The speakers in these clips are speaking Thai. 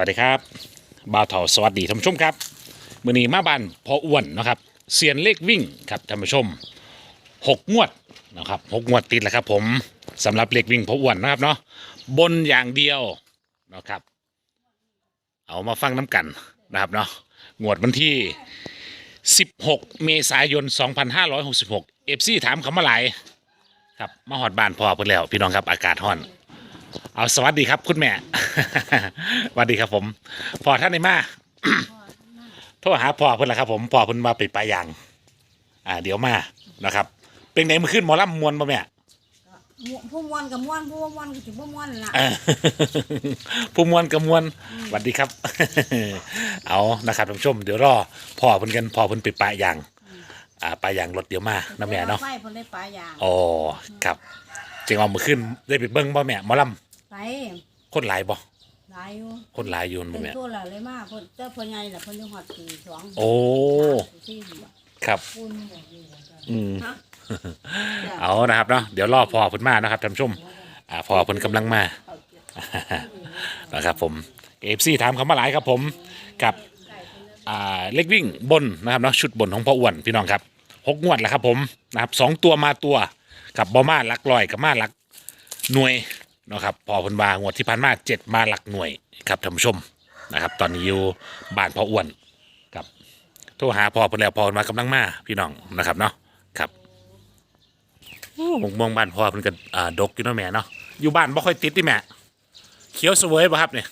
วัสดีครับบ่าวเถาสวัสดีท่านผู้ชมครับมือนี้มาบ้านพออ้วนนะครับเซียนเลขวิ่งครับท่านผู้ชมหกงวดนะครับหกงวดติดแล้วครับ ผมสำหรับเลขวิ่งพออ้วนนะครับเนาะบนอย่างเดียวนะครับ เอามาฟังน้ำกันนะครับเนาะงวดวันที่ 16 เมษายน 2566 FC ถามคำว่าไหลครับมาหอดบ้านพอเพิ่นแล้ว พี่น้องครับอากาศร้อน เอาสวัสดีครับคุณแม่ สวัสดีครับผมพอท่านในมาโทรหาพ่อเพิ่นละครับผมพ่อเพิ่นมาไปปลายยาง อ่า เดี๋ยวมานะครับ เป็นไงมาขึ้นหมอลำมวนป่ะแม่ม่วนผู้ม่วนกับม่วนผู้บ่ม่วนก็สิบ่ม่วนล่ะเออผู้มวนกับมวนสวัสดีครับ เอานะครับท่านผู้ชม เดี๋ยวรอพ่อเพิ่นกันพ่อเพิ่นไปปลายยาง อ่าปลายยางรถเดี๋ยวมานะแม่เนาะไฟเพิ่นได้ปลายางอ๋อครับ จึงเอามาขึ้นได้ไปเบิ่งบ่แม่หมอลไปำคนหลายบ่หลายอยู่คนหลายอยู่เป็บ่นแม่ ตัวละเลยมาเพิ่นเจ้าพ่อใหญ่ล่ะเพิ่นอยู่ฮอดปีสองโอ้ สามสี่บ่ครับคุณอืม ฮะ เอานะครับเนาะเดี๋ยวรอพอเพิ่นมานะครับท่านผู้ชมอ่าพอเพิ่นกำลังมา นะครับผมเอฟซีถามคำว่าหลายครับผมกับอ่าเล็กวิ่งบนนะครับเนาะชุดบนของพ่ออ้วนพี่น้องครับหกงวดแล้วครับผมนะครับสองตัวมาตัว กับบอมาหลักลอยกับมาหลักหน่วยนะครับพอเพิ่นมางวดที่ผ่านมาเจ็ดมาหลักหน่วยครับท่านผู้ชมนะครับ ตอนนี้อยู่บ้านพ่ออ้วนครับโทรหาพ่อเพิ่นแล้วพ่อเพิ่นมากำลังมาพี่น้องนะครับเนาะครับมงมองบ้านพ่อเพิ่นก็อ่าดกอยู่เนาะแม่เนาะอยู่บ้านบ่ค่อยติดที่แม่เขียวเสวยป่ะครับเนี่ย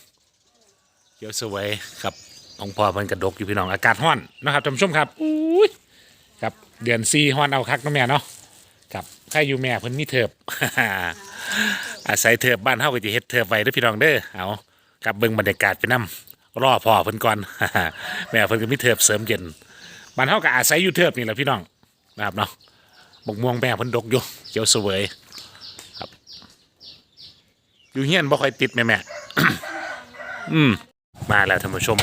เขียวเสวยครับของพ่อมันกระดกอยู่พี่น้องอากาศร้อนนะครับท่านผู้ชมครับอุ้ยครับเดือนซีฮ้อนเอาคักเนาะแม่เนาะครับ ใครอยู่แม่เพิ่นมีเถิบ อาศัยเถิบบ้านเฮาก็จะเฮ็ดเถิบไว้เด้อพี่น้องเด้อเอากับเบิ่งบรรยากาศไปนํรอพ่อเพิ่นก่อน แม่เพิ่นก็มีเถิบเสริมเย็นบ้านเฮาก็อาศัยอยู่เถิบนี่แหละพี่น้องนะครับเนาะบกม่วงแม่เพิ่นดกอยู่เขียวเสวยอยู่เฮียนบ่ค่อยติดแม่แม่อืมมาแล้วท่านผู้ชม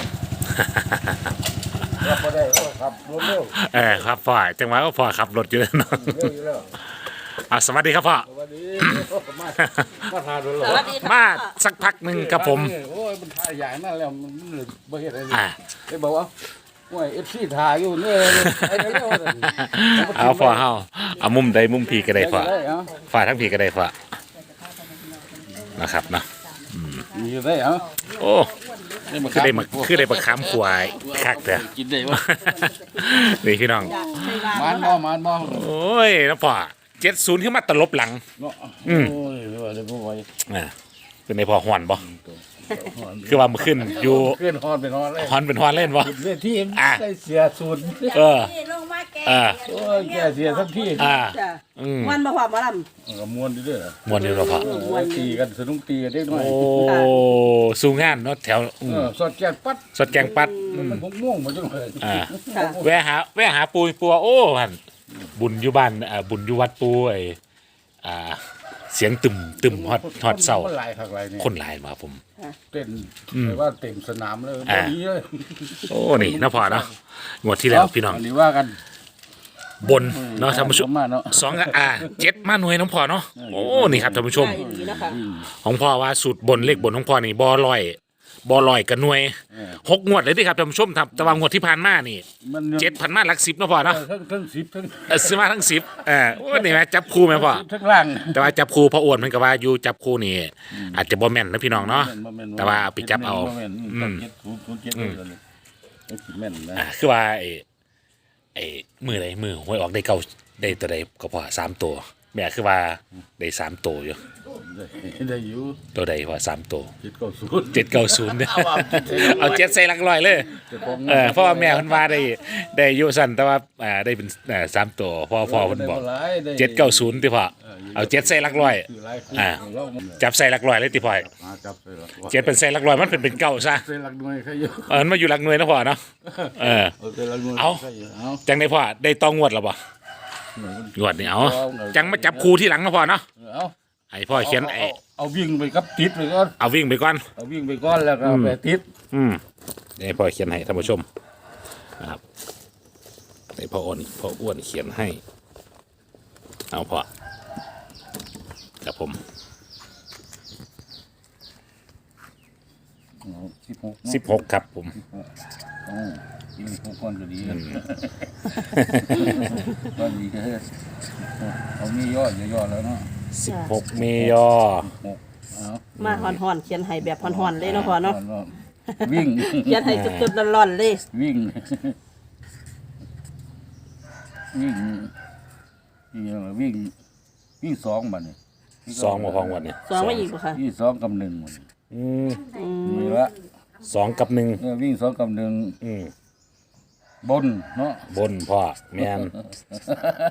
รับมาได้ก็ขับรถเร็วเออครับพ่อจังหวะก็พ่อขับรถอยู่เนาะ เร็วอยู่แล้ว อะสวัสดีครับพ่อ สวัสดีมามาทานรถเหรอมาสักพักหนึ่งครับผม โอ้ยมันถ่ายอย่างนั้นแล้วมันมันเลยบ่เฮ็ดอะไรเลยอ่า ไอ้บอกว่าโอ้ย FC ถ่ายอยู่เนี่ยไอ้เร็วๆนั่นเอาพ่อเฮาเอามุมใดมุมผีก็ได้พ่อได้เอาฝ่าทั้งผีก็ได้พ่อนะครับเนาะมีได้เอาโอ้คือได้มาคือได้มาค้ำขวายคักเด้อกินได้บ่นี่พี่น้อง มานบ่มานบ่ โอ้ยนะพ่อ เจ็ดศูนย์ขึ้นมาตลบหลัง เนาะอืม โอ้ยว่าได้บ่ไหวอ่าเป็นในพ่อหวนบ่คือว่ามันขึ้นอยู่เพื่อนฮอดไปนอนเลยฮอนเป็นฮอนเล่นบ่ เวทีอะ ได้เสียสูตรเออนี่ลงมาแก่อ่าโอ้ยแกเสียทั้งที่อ่า จ้ะอืม มันมาความมาลก็ม่วนอยู่เด้อมวนอยู่แล้วพ่อเออตีกันสนุกตีกันเด็กน้อยโอ้สู้งานเนาะแถวอืเอมอสอดแกงปัดสดแกงปัดอืมมันผมม่วงมาจังเลยอ่าำค่ะ แวะหาแวะหาปูปัวโอ้หัน บุญอยู่บ้านอ่าบุญอยู่วัดปูไอ้อ่าเสียงตึมตึมฮอดฮอดเศร้า คนหลายคักหลายนี่คนหลายมาผม เต้นอืมแต่ว่าเต็มสนามเลยอ่าบ่ดีเลยโอ้นี่นะพ่อเนาะงวดที่แล้วพี่น้องอันนี้ว่ากันบนเนาะท่านผู้ชมมาเนาะสองอ่าเจ็ดมาหน่วยน้องพ่อเนาะโอ้นี่ครับท่านผู้ชม ได้ดีนะคะของพ่อว่าสูตรบนเลขบนของพ่อนี่บอลอย บอลอยกับหน่วยเออหกงวดเลยที่ครับท่านผู้ชมครับแต่ว่างวดที่ผ่านมานี่มันเจ็ดพันมาหลักสิบเนาะพ่อเนาะเออทั้งทั้งสิบทั้งเออซื้อมาทั้งสิบเออโอ้นี่ไหมจับคู่ไหมพ่อสิบทั้งล่าง แต่ว่าจับคู่พ่ออ้วนมันก็ว่าอยู่จับคู่นี่อาจจะบ่แม่นนะพี่น้องเนาะบ่ม่นแต่ว่าเอาไปจับเอาบ่แม่นอืมเจ็ดศูนย์ศูนย์เจ็ดเลยเลยไอ้สิแม่นนะอ่าคือว่าไอ้ไอ้มือใดมือหวยออกได้เก้าได้ตัวใดก็พอสามตัวแม่คือว่าได้สามตัวอยู่ ได้ได้อยู่ตัวใดพอสามตัวเจ็ดเก้าศูนย์เจ็ดเก้าศูนย์เนี่ยเอาเอาเจ็ดใส่เอาเจ็ดใส่หลักร้อยเลยจะฟ้องเออเพราะว่าแม่เพิ่นว่าได้ได้อายุสั้นแต่ว่าอ่าได้เป็นอ่าสามตัวพ่อพ่อเพิ่นบอกได้หลายได้เจ็ดเก้าศูนย์ที่พ่อเอาเจ็ดใส่หลักร้อยคือหลายคู่อ่าเราจับใส่หลักร้อยเลยที่พ่อมาจับใส่หลักร้อยเจ็ดเป็นใส่หลักร้อยมันเป็นเป็นเก้าซะใส่หลักหน่วยใครอยู่เออมันมาอยู่หลักหน่วยนะพ่อเนาะเออเอาใส่หลักหน่วยเอาใครอยู่เอาจังได้พ่อได้ตองวดแล้วบ่งวดนี่เอาจังมาจับครูที่หลังนะพ่อเนาะ เอาให้พ่อเขียนไอ้อาเอาวิ่งไปกับติดไปก่อนเอาวิ่งไปก่อน เอาวิ่งไปก่อนแล้วก็เอาไปติดอืมเดี๋ยวให้พ่อเขียนให้ท่านผู้ชมนะครับให้พ่ออ้วนพ่ออ้วนเขียนให้ เอาพ่อครับผมเอาสิสิบหกเนาะสิบหกครับผมโอ้ยิงหกคนก็ดีก็ดีก็ได้เขามียอดยอดแล้วเนาะ สิบหกเมยอหกเอามาห่อนๆเขียนให้แบบห่อนๆเลยเนาะพ่อเนาะวิ่ง เขียนให้จุดๆร้อนๆเลยวิ่ง วิ่งวิ่งอะไรวิ่งวิ่งสองบัดนี่สองมาพองวันเนี่ยสองมาอีกบ่ค่ะวิ่งสองกับหนึ่งบัดนี้อืมมีละสองกับหนึ่งเออวิ่งสองกับหนึ่งอืมบนเนาะบนพ่อแมน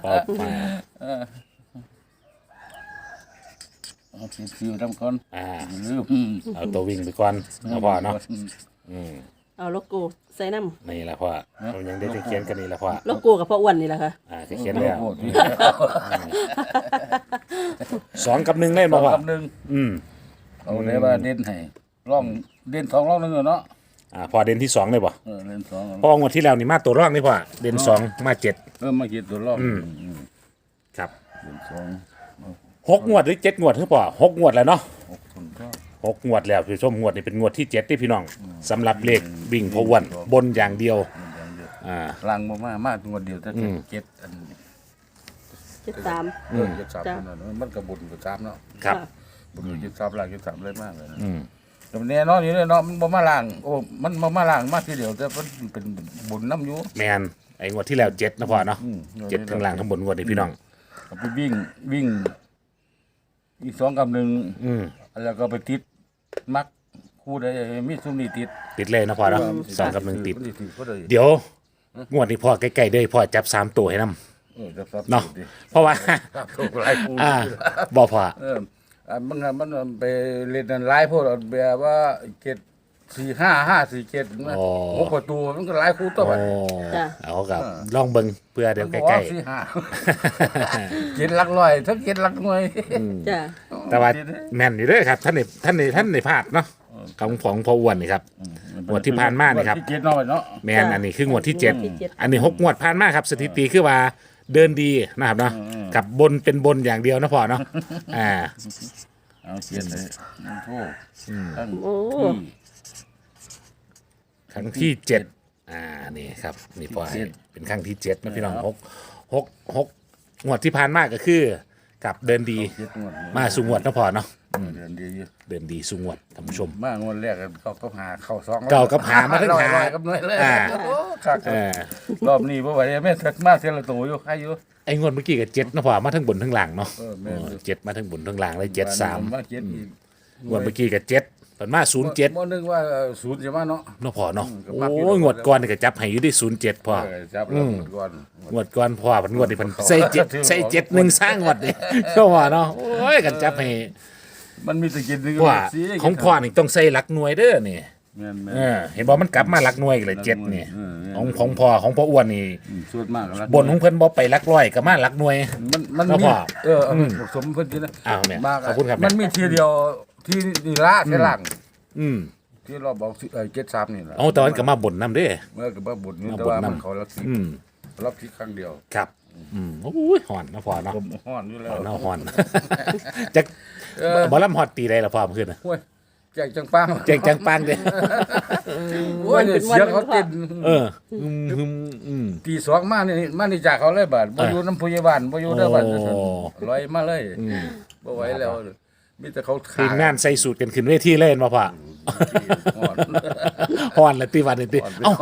พ่อมา เอาสิซิวทำก่อนอ่าอย่า ลืมเอาตัววิ่งไปก่อนนะพ่อเนาะอืมเอาโลโก้ใส่น้ำนี่แหละพ่อเรายังได้เขียนกันนี่แหละพ่อโลโก้กับพ่ออ้วนนี่แหละค่ะ อ่าเขียนแล้วโอ้โหสองกับหนึ่งเล่นสอมางพ่อกับหนึ่งอืมเอาเลยว่าเด่นให้ร่องเด่นสองร่องหนึ่งอะเนาะอ่าพอเด่นที่สองเลยป่ะเออเด่นสองพองวดที่แล้วนี่มาตัวร่องนี่พ่อเด่นสองมาเจ็ดเออมาคิดตัวร่องอืมครับ เด่นสอง หกงวดหรือเจ็ดงวดคือป่ะหกงวดแล้วเนาะหกคนก็หกงวดแล้วพี่ชมงวดนี่เป็นงวดที่เจ็ดที่พี่น้องสำหรับเลขวิ่งพออ้วนบนอย่างเดียวอย่างเดียวอ่า ลังมามามาตัวเดียวแต่อืม เจ็ดอันเจ็ดสาม เออเจ็ดสามจ้ะนั่นน่ะมันกระบุญกับสามเนาะครับบุญอยู่เจ็ดสามล่างเจ็ดสามเลยมากเลยนะอืมแต่มันแน่นอนอยู่เลยเนาะมันบ่มาล่างโอ้มันบ่มาล่างมาทีเดียวแต่มันเป็นบุญน้ำอยู่แมนไอ้งวดที่แล้วเจ็ดนะพ่อเนาะอืมเจ็ดข้างล่างข้างบนงวดนี่พี่น้องก็ไปวิ่งวิ่ง อีกสองกับหนึ่งอืมแล้วก็ไปติดมักคู่ใดมีซุมนี่ติดติดเลยนะพ่อเนาะสองกับหนึ่งติด มันสิติดก็ได้เดี๋ยวงวดนี้พ่อใกล้ๆเด้อพ่อจับสามตัวให้นํเออจับซับเนาะติดเพราะว่า ครับถูกหลายคู่อ่าบ่พ่อ เอออ่ามันมันไปเล่นนั่นหลายพวกแบบว่าเจ็ด สี่ห้าห้าสี่เจ็ดนะหกประตูมันก็หลายคู่ตัวโอ้บัดจ้ะ เอากับลองเบิ่งเพื่อเดี๋ยวใกล้สี่ห้าเจ็ดหลักร้อยทั้งเจ็ดหลักหน่วยจ้ะๆแต่ว่าแม่นอยู่เด้อครับ ท่านนี่ท่านนี่ท่านนี่พลาดเนาะของของพ่ออ้วนนี่ครับ งวดที่ผ่านมานี่ครับ งวดที่เจ็ดน้อยเนาะแมนอันนี้คืองวดที่เจ็ดอันนี้หกงวดผ่านมาครับ สถิติคือว่าเดินดีนะครับเนาะกับบนเป็นบนอย่างเดียวนะพ่อเนาะอ่าเอาเขียนเลยมันโทษตั้งโอ้ที่ ครั้งที่เจ็ดอ่านี่ครับนี่พ่อให้เป็นครั้งที่เจ็ดนะพี่น้องหกหกหกงวดที่ผ่านมาก็คือ กับเดินดีเจ็ดงวดมาสูงวดนะพ่อเนาะเดือนเดียวอยู่เดินดีสูงวดท่านผู้ชม มางวดแรกกันเขาก็หาเข้าสองเก่ากับหามาทั้งหา ร้อยๆกับหน่วยเลยอ่า โอ้คักเออรอบนี้บ่ไหวแม่ทักมาเทละตัวอยู่ใครอยู่ไอ้งวดเมื่อกี้กับเจ็ดนะพ่อมาทั้งบนทั้งล่างเนาะเออแม่นเออเจ็ดมาทั้งบนทั้งล่างเลยเจ็ดสาม มาเจ็ดอีกงวดเมื่อกี้กับเจ็ด ผลมาศูนย์เจ็ดบ่นึกว่าเอ่อศูนย์จะมาเนาะเนาะพ่อเนาะอืมก็โอมักอยู่้ยงวดก่อนนี่ก็จับให้อยู่ได้ศูนย์เจ็ดพ่อ เออจับแล้วหมดก่อนงวดก่อนพ่อผลงวดนี่เพันใส่เจ็ดใส่เจ็ดหนึ่งสร้างงวดนี่ก็ว่าเนาะโอ้ยกันจับให้มันมีแตะกินนึงว่าของพ่อนี่ต้องใส่หลักหน่วยเด้อนี่แม่นแม่นเออเห็นบอกมันกลับมาหลักหน่วยอีกเลยเจ็ดนี่เออของของพ่อของพ่ออ้วนนี่อืมสุดมากแล้วบนของเพิ่นบ่ไปหลักร้อยก็มาหลักหน่วย มันมันแล้วมีพ่อเออเอาผสมเพิ่นทีนะอ้าวแม่มากขอบคุณครับมันแม่มีทีเดียว ที่นี่ละที่หลังอืมที่เราบอกเออเจ็ดสามนี่แหละเอาแต่วันก็มาบ่นนํเด้อเมื่อกับว่าบุญนี่มาแต่บ่นว่ามันนำเขารับที่อืมรับที่ครั้งเดียวครับ อืมโอ้ยหอนนะพ่อเนาะผมห้อนอยู่แล้วหอนเนาะหอนจักเออบ่ลำฮอดตีได้ละพ่อเมื่อคืนน่ะโอ้ยแจกจังปังเจ๋งจังปังเด้อโอ้ยเสียงเขาเต้นเอออืมอืมอืม ตีสองมานี่มานี่จากเขาเลยบาดบ่อยู่น้ำพยาบาลบ่อยู่เด้อบัดโอ้ลอยมาเลยอืมบ่ไหวแล้ว มีแต่เขาทีมงานใส่สูตรกันขึ้นเวทีเล่นมาพ่อห้อนฮอนละตีวันนี่ติเอ้า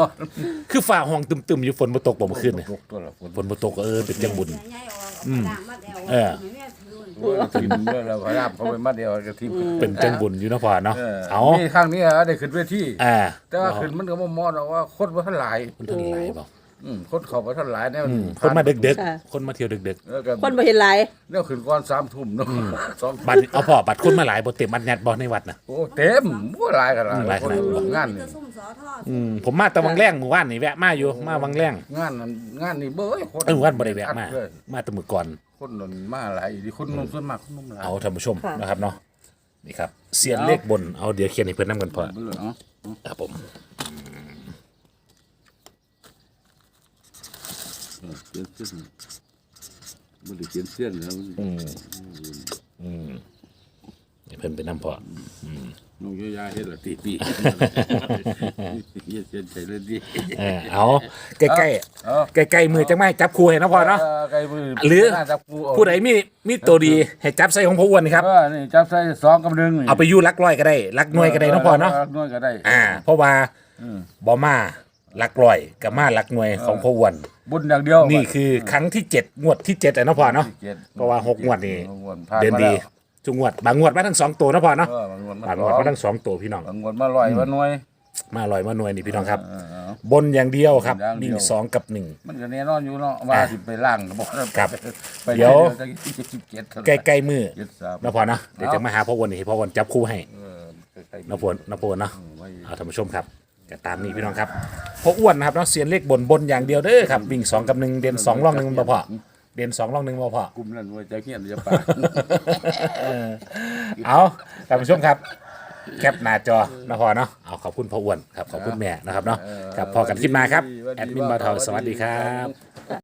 คือฝ่าห้องตึมๆอยู่ฝนบ่ตกบ่เมื่อคืนนี่ตกตัวละฝนฝนบ่ตกเออเป็นจังบุญใหญ่ออกกระดาษมัดแอวเออให้แม่ถือโอ้ยทีมเมื่อเราพยายามเขาไปมาเดียวกับทีมเป็นจังบุญอยู่เนาะพ่อเนาะเออเอานี่ครั้งนี้อะได้ขึ้นเวทีอ่าแต่ว่าขึ้นมันก็บ่มอดอกว่าคนบ่ทันหลายคนเท่าไหร่บ่ อืมคนเขาบ่ทันหลายแนวอืมคนมาดึกๆคนมาเที่ยวดึกแล้วก็คนบ่เห็นหลายแนวขึ้นก่อน3ทุ่มเนาะสองๆบัตรเอาพ่อบัตรคนมาหลายบ่เต็มอัดยัดบ่ในวัดน่ะโอ้เต็มบ่หลายขนาดหลายขนาดคนงานนี่จะซุ่มสอทออืมผมมาแตะวังแรงหมู่บ้านนี่แวะมาอยู่มาวังแรงงานนั้นงานนี่เบ้ยคนเออหมู่บ้านบ่ได้แวะมา เลยมาแต่มื้อก่อน คนนั่นมาหลายอีดีคนนมส่วนมากคนนมหลายเอาท่านผู้ชมค่ะ นะครับเนาะนี่ครับเสียนเลขบนเอาเดี๋ยวเขียนให้เพิ่นนํกันพ่อเบิ่งเลยเนาะครับผม เออเขียนเส้นบ่ได้เขียนเส้นแล้วมันอืม อืมนี่เพิ่นไปนํพ่ออืมน้องยายาเฮ็ดละตีปีเฮ็ดเส้นใจเลยดิเออเอาใกล้ใกล้เออใกล้ใกล้ๆมือจังไม่จับคู่ให้นะพอเนาะ ไก่มือหรือ น่าจับกูเอาผู้ใดมีมีตัวดีให้จับใส่ของพ่ออ้วนนี่ครับ เออนี่จับใส่สองกับหนึ่งนี่เอาไปอยู่ลักร้อยก็ได้ลักหน่วยก็ได้เนาะพอเนาะหน่วยก็ได้ อ่า เพราะว่าอืม บอมาลักร้อยกับมาลักหน่วยของพ่ออ้วน บุญอย่างเดียวนี่คือครั้งที่เจ็ดงวดที่เจ็ดอะเนาะพ่อเนาะ จ็ดเพราะว่าหกงวดนี่ หกงวดผ่านเดือนมาดีแล้วจุงงวดบางงวดมาทั้งสองตัวนะพ่อเนาะเออบางงวดมาบางงวดมาทั้งสองตัวพี่น้อง บางงวดมาลอยมาหน่วย มาลอยมาหน่วยนี่พี่น้องครับ เออเออบนอย่างเดียวครับบนอย่างเดียว วิ่งสองกับหนึ่ง มันก็แน่นอนอยู่เนาะว่าสิไปล่างบ่ครับไปเดี๋ยว ตั้งที่สิบเจ็ดเท่านั้นใกล้ๆมือเจ็ดสามนะพ่อเนาะเดี๋ยวจะมาหาพ่ออ้วนนี่ให้พ่ออ้วนจับคู่ให้ เออใกล้ๆ นะพ่อนะพ่ออ้วนเนาะไว้เอาท่านผู้ชมครับก็ตามนี้พี่น้องครับ พ่ออ้วนนะครับเนาะเสียนเลขบนบนอย่างเดียวเด้อครับวิ่งสองกับหนึ่งเด่นสองร่องหนึ่งบ่พอเด่นสองร่องหนึ่งบ่พอกลุ่มนั้นว่าจะเขียนจะปาเอาท่านผู้ชมครับ แคปหน้าจอนะพอเนาะเอาขอบคุณพ่ออ้วนครับขอบคุณแม่นะครับเนาะครับพอกันคลิปมาครับแอดมินบาทอสวัสดีครับ